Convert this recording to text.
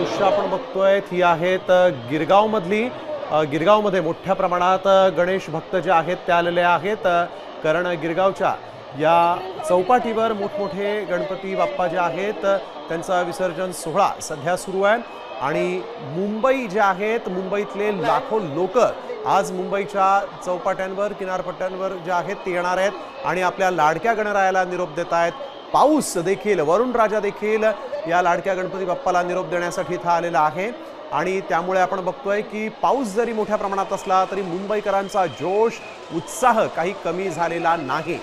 दृश्य आपण बघतोय. ही आहेत गिरगावमधली. गिरगावमध्ये मोठ्या प्रमाणात गणेश भक्त जे आहेत ते आलेले आहेत. कारण गिरगावच्या या चौपाटीवर मोठमोठे गणपती बाप्पा जे आहेत त्यांचा विसर्जन सोहळा सध्या सुरू आहे. आणि मुंबई जे आहेत मुंबईतले लाखो लोक आज मुंबईच्या चौपाट्यांवर किनारपट्ट्यांवर जे आहेत ते येणार आहेत. आणि आपल्या लाडक्या गणरायाला निरोप देत आहेत पाऊस देखील वरुण राजा देखील या लाडक्या गणपती बाप्पाला निरोप देण्यासाठी इथं आलेला आहे. आणि त्यामुळे आपण बघतोय की पाऊस जरी मोठ्या प्रमाणात असला तरी मुंबईकरांचा जोश उत्साह काही कमी झालेला नाही.